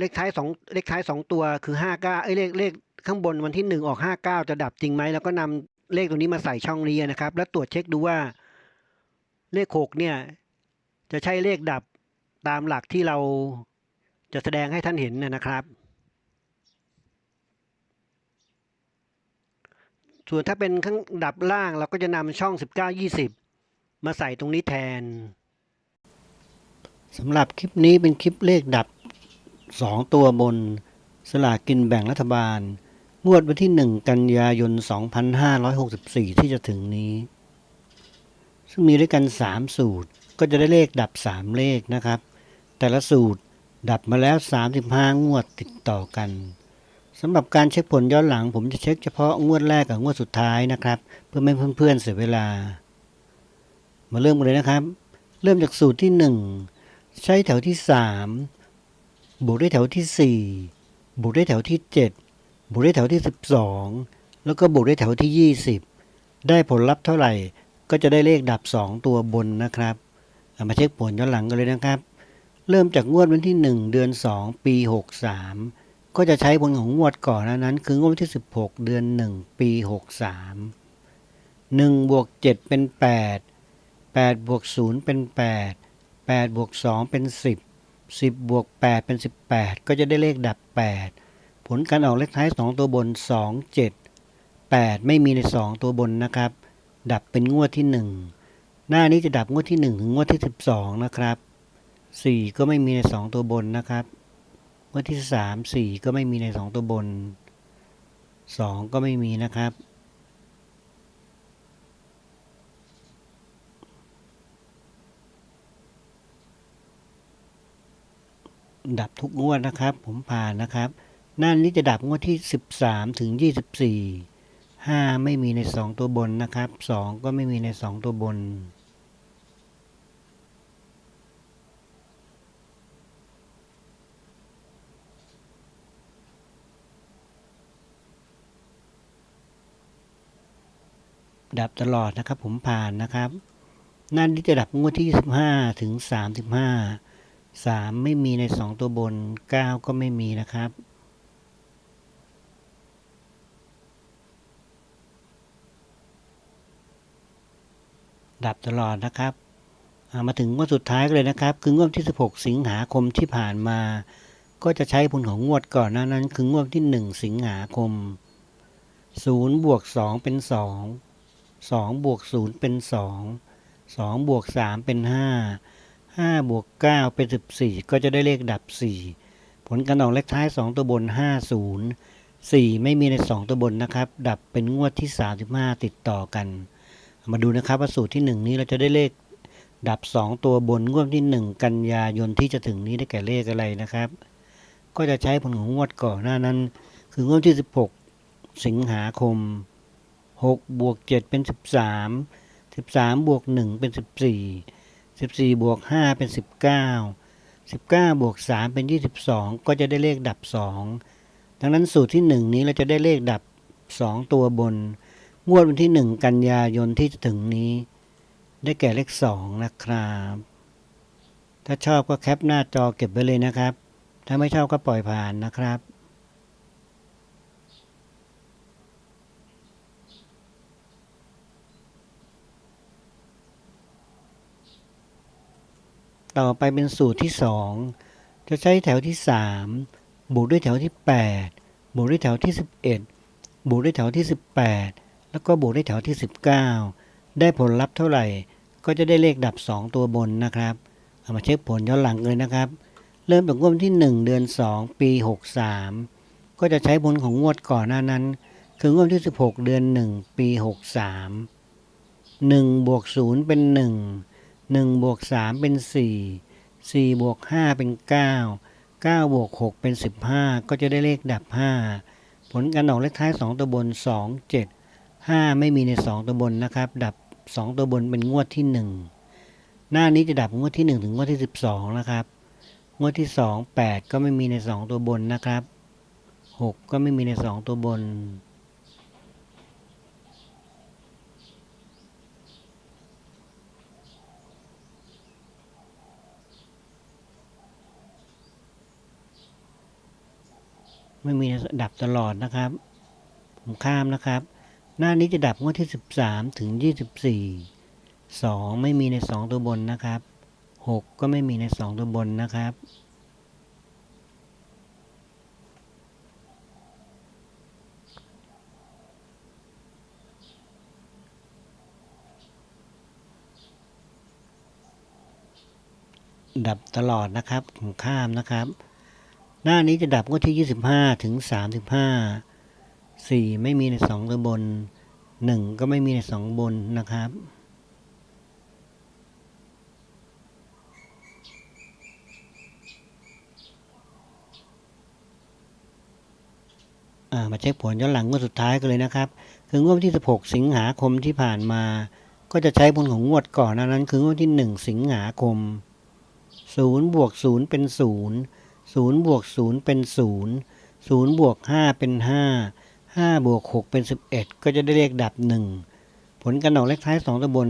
เลขท้ายสองเลขท้ายสองตัวคือ59เอ้ยเลขเลขข้างบนวันที่1ออก59จะดับจริงไหมแล้วก็นำเลขตัวนี้มาใส่ช่องนี้นะครับ แล้วตรวจเช็คดูว่าเลข6เนี่ย จะใช่เลขดับตามหลักที่เราจะแสดงให้ท่านเห็นนะครับ ส่วนถ้าเป็นข้างดับล่างเราก็จะนำช่อง 19 20 มาใส่ตรงนี้แทนสำหรับคลิปนี้เป็นคลิปเลขดับ 2ตัวบน สลากกินแบ่งรัฐบาล งวดวันที่1กันยายน 2564 ที่จะถึงนี้ ซึ่งมีด้วยกัน 3 สูตรก็จะได้เลขดับ 3 เลขนะครับ แต่ละสูตรดับมาแล้ว 35 งวดติดต่อกันสำหรับการเช็คผลย้อนหลัง ผมจะเช็คเฉพาะงวดแรกกับงวดสุดท้ายนะครับ เพื่อไม่ให้เพื่อนๆเสียเวลา มาเริ่มกันเลยนะครับ เริ่มจากสูตรที่ 1 ใช้แถวที่ 3 บวกด้วยแถวที่ 4 บวกด้วยแถวที่ 7 บวกด้วยแถวที่ 12 แล้วก็บวกด้วยแถวที่ 20 ได้ผลลัพธ์เท่าไหร่ ก็จะได้เลขดับ 2 ตัวบนนะครับามาเช็คผลย้อนหลังกันเลยนะครับ เริ่มจากงวดวันที่ 1 เดือน 2 ปี 63 ก็จะใช้ผลของงวดก่อนนั้น คืองวดที่ 16 เดือน 1 ปี 63 1บวก7เป็น 8 8บวก0เป็น 8 8บวก2เป็น 10 10 บวก 8 เป็น 18 ก็จะได้เลขดับ 8 ผลการออกเลขท้าย 2 ตัวบน 2 7 8 ไม่มีใน 2 ตัวบนนะครับ ดับเป็นงวดที่ 1 หน้านี้จะดับงวดที่ 1 ถึงงวดที่ 12 นะครับ 4 ก็ไม่มีใน 2 ตัวบนนะครับ งวดที่ 3 4 ก็ไม่มีใน 2 ตัวบน 2 ก็ไม่มีนะครับ ดับทุกงวดนะครับ ผมผ่านนะครับน้านนี้จะดับงวดที่ 13 ถึง 24 5 ไม่มีใน 2 ตัวบนนะครับ 2 ก็ไม่มีใน 2 ตัวบน ดับตลอดนะครับผมผ่านนะครับน้านี้จะดับงวดที่ 25 ถึง 35 3 ไม่มีใน 2 ตัวบน 9 ก็ไม่มีนะครับ ดับตลอดนะครับามาถึงงวดสุดท้ายกันเลยนะครับ คืองวดที่ 16 สิงหาคมที่ผ่านมา ก็จะใช้ผลของงวดก่อนหน้านั้น คืองวดที่ 1 สิงหาคม0บวก2เป็น 2 2บวก0เป็น 2 2บวก3เป็น 5 5บวก9เป็น14 ก็จะได้เลขดับ 4 ผลการออกเลขท้าย 2 ตัวบน 50สี่ไม่มีในสองตัวบนนะครับ ดับเป็นงวดที่สามสิบห้าติดต่อกัน มาดูนะครับว่าสูตรที่หนึ่งนี้เราจะได้เลขดับสองตัวบนงวดที่หนึ่งกันยายนที่จะถึงนี้ได้แก่เลขอะไรนะครับ ก็จะใช้ผลของงวดก่อนหน้านั้น คืองวดที่สิบหกสิงหาคมหกบวกเจ็ดเป็นสิบสามสิบสามบวกหนึ่งเป็นสิ บสี่สิบสี่บวกห้าเป็นสิบเก้าสิบเก้าบวกสามเป็นยี่สิบสองก็จะได้เลขดับสองดังนั้นสูตรที่หนึ่งนี้เราจะได้เลขดับสองตัวบน งวดวันที่หนึ่งกันยายนที่จะถึงนี้ ได้แก่เลขสองนะครับ ถ้าชอบก็แคปหน้าจอเก็บไว้เลยนะครับ ถ้าไม่ชอบก็ปล่อยผ่านนะครับ ต่อไปเป็นสูตรที่สองจะใช้แถวที่สามบวกด้วยแถวที่แปดบวกด้วยแถวที่สิบเอ็ดบวกด้วยแถวที่สิบแปดแล้วก็บวกด้วยแถวที่สิบเก้าได้ผลลัพธ์เท่าไหร่ ก็จะได้เลขดับสองตัวบนนะครับเอามาเช็คผลย้อนหลังเลยนะครับ เริ่มจากงวดวันที่1เดือน2ปี63ก็จะใช้ผลของงวดก่อนหน้านั้น คืองวดที่16เดือน1ปี63 1บวก0เป็น1 1บวก3เป็น 4 4บวก5เป็น 9 9บวก6เป็น 15 ก็จะได้เลขดับ 5 ผลการออกเลขท้าย 2 ตัวบน 2 7 5 ไม่มีใน 2 ตัวบนนะครับ ดับ 2 ตัวบนเป็นงวดที่ 1 หน้านี้จะดับงวดที่ 1 ถึงงวดที่ 12 นะครับ งวดที่ 2 8 ก็ไม่มีใน 2 ตัวบนนะครับ 6 ก็ไม่มีใน 2 ตัวบน ไม่มีดับตลอดนะครับ ผมข้ามนะครับ หน้านี้จะดับงวดที่ 13 ถึง 24 2 ไม่มีใน 2 ตัวบนนะครับ 6 ก็ไม่มีใน 2 ตัวบนนะครับดับตลอดนะครับผมข้ามนะครับ หน้านี้จะดับงวดที่ 25 ถึง 35 4 ไม่มีใน2ตัวบน 1 ก็ไม่มีใน 2 บนนะครับ มาเช็คผลย้อนหลังงวดสุดท้ายกันเลยนะครับ คืองวดวันที่ 16 สิงหาคมที่ผ่านมา ก็จะใช้ผลของงวดก่อนนานั้น คืองวดที่ 1 สิงหาคม0บวก0เป็น0 0บวก0เป็น 0 0บวก5เป็น 5 5บวก6เป็น 11 ก็จะได้เลขดับ 1 ผลการออกเลขท้าย 2ตัวบน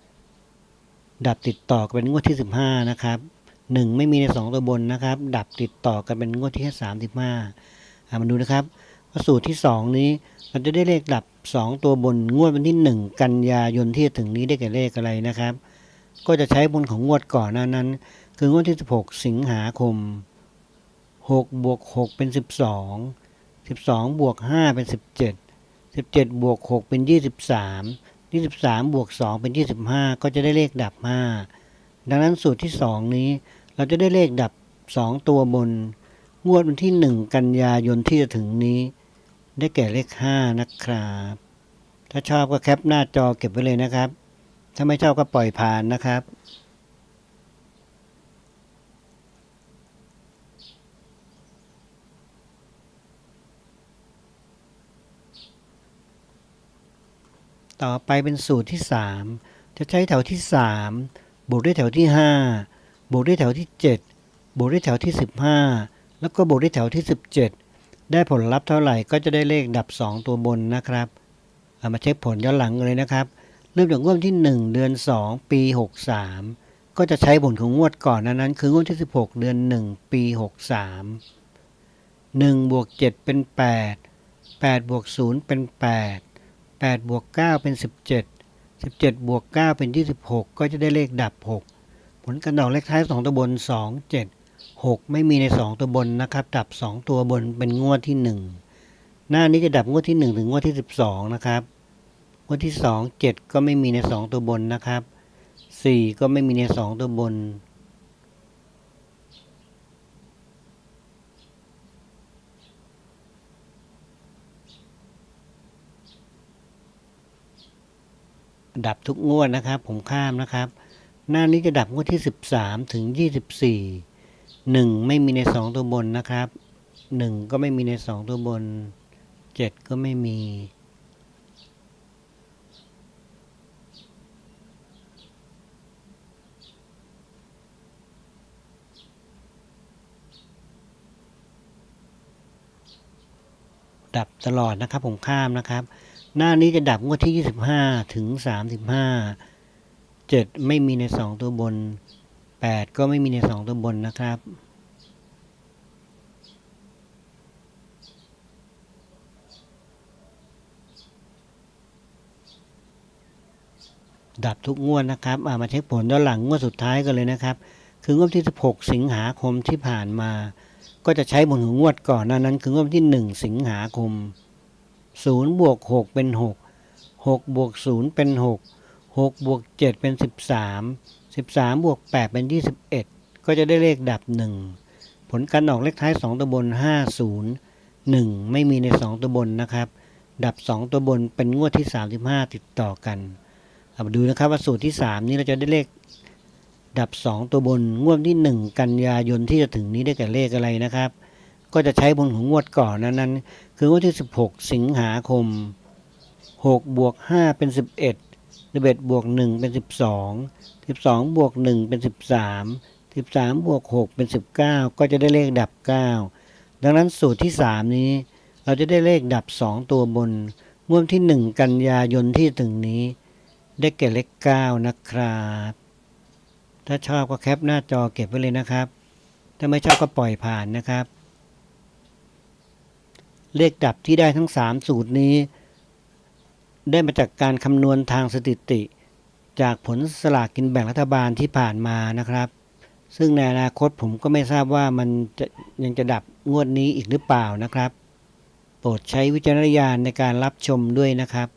50 ดับติดต่อกันเป็นงวดที่ 15 นะครับ 1 ไม่มีใน 2ตัวบนนะครับ ดับติดต่อกันเป็นงวดที่ 35อ่ามาดูนะครับว่าสูตรที่ 2 นี้เราจะได้เลขดับ 2 ตัวบนงวดวันที่ 1 กันยายนที่จะถึงนี้ได้แก่เลขอะไรนะครับ ก็จะใช้บนของงวดก่อนหน้านั้น คืองวดที่ 16 สิงหาคม 6 บวก 6 เป็น 12 12 บวก 5 เป็น 17 17 บวก 6 เป็น 23 23 บวก 2 เป็น 25 ก็จะได้เลขดับ 5 ดังนั้นสูตรที่ 2 นี้ เราจะได้เลขดับ 2 ตัวบน งวดวันที่ 1 กันยายนที่จะถึงนี้ ได้แก่เลข 5 นะครับ ถ้าชอบก็แคปหน้าจอเก็บไว้เลยนะครับ ถ้าไม่ชอบก็ปล่อยผ่านนะครับ ต่อไปเป็นสูตรที่ 3 จะใช้แถวที่ 3 บวกด้วยแถวที่ 5 บวกด้วยแถวที่ 7 บวกด้วยแถวที่ 15 แล้วก็บวกด้วยแถวที่ 17 ได้ผลลัพธ์เท่าไหร่ก็จะได้เลขดับ 2 ตัวบนนะครับเอามาเช็คผลย้อนหลังเลยนะครับ เริ่มจากงวดที่ 1 เดือน 2 ปี 63 ก็จะใช้ผลของงวดก่อนนั้นนั้นคืองวดที่ 16 เดือน 1 ปี 63 1บวก7เป็น 8 8บวก0เป็น 8 8บวก9เป็น 17 17บวก9เป็น 26 ก็จะได้เลขดับ 6 ผลการดอกเลขท้าย 2 ตัวบน 2 7 6 ไม่มีใน 2 ตัวบนนะครับ ดับ 2 ตัวบนเป็นงวดที่ 1 หน้านี้จะดับงวดที่ 1 ถึงงวดที่ 12 นะครับ งวดที่ 2 7 ก็ไม่มีใน 2 ตัวบนนะครับ 4 ก็ไม่มีใน 2 ตัวบน 5 ดับทุกงวดนะครับ ผมข้ามนะครับ หน้านี้จะดับงวดที่ 13 ถึง 24 1 ไม่มีใน 2 ตัวบนนะครับ 1 ก็ไม่มีใน 2 ตัวบน 7 ก็ไม่มี ดับตลอดนะครับผมข้ามนะครับ หน้านี้จะดับงวดที่ 25 ถึง 35 7 ไม่มีใน 2 ตัวบน 8 ก็ไม่มีใน 2 ตัวบนนะครับ ดับทุกงวดนะครับามาเช็คผลย้อนหลังงวดสุดท้ายกันเลยนะครับ คืองวดที่ 16 สิงหาคมที่ผ่านมา ก็จะใช้บนหัวงวดก่อนหน้านั้น คืองวดที่ 1 สิงหาคม 0บวก6เป็น6 6บวก0เป็น6 6บวก7เป็น13 13บสามบวก8เป็น21ก็จะได้เลขดับ1ผลการออกเลขท้าย2ตัวบน50 1ไม่มีใน2ตัวบนนะครับ ดับ2ตัวบนเป็นงวดที่35ติดต่อกันเอามาดูนะครับว่าสูตรที่3นี้เราจะได้เลขดับ 2 ตัวบนงวดที่ 1 กันยายนที่จะถึงนี้ได้แก่เลขอะไรนะครับ ก็จะใช้บนของงวดก่อนนั้นนั้น คืองวดที่ 16 สิงหาคม 6 บวก 5 เป็น 11 11 บวก 1 เป็น 12 12 บวก 1 เป็น 13 13 บวก 6 เป็น 19 ก็จะได้เลขดับ 9 ดังนั้นสูตรที่ 3 นี้ เราจะได้เลขดับ 2 ตัวบนงวดที่ 1 กันยายนที่ถึงนี้ ได้แก่เลข 9 นะครับ ถ้าชอบก็แคปหน้าจอเก็บไว้เลยนะครับ ถ้าไม่ชอบก็ปล่อยผ่านนะครับ เลขดับที่ได้ทั้ง 3 สูตรนี้ ได้มาจากการคำนวณทางสถิติ จากผลสลากกินแบ่งรัฐบาลที่ผ่านมานะครับ ซึ่งในอนาคตผมก็ไม่ทราบว่ามันจะยังจะดับงวดนี้อีกหรือเปล่านะครับ โปรดใช้วิจารณญาณในการรับชมด้วยนะครับ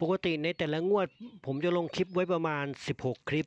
ปกติในแต่ละงวด ผมจะลงคลิปไว้ประมาณ 16 คลิป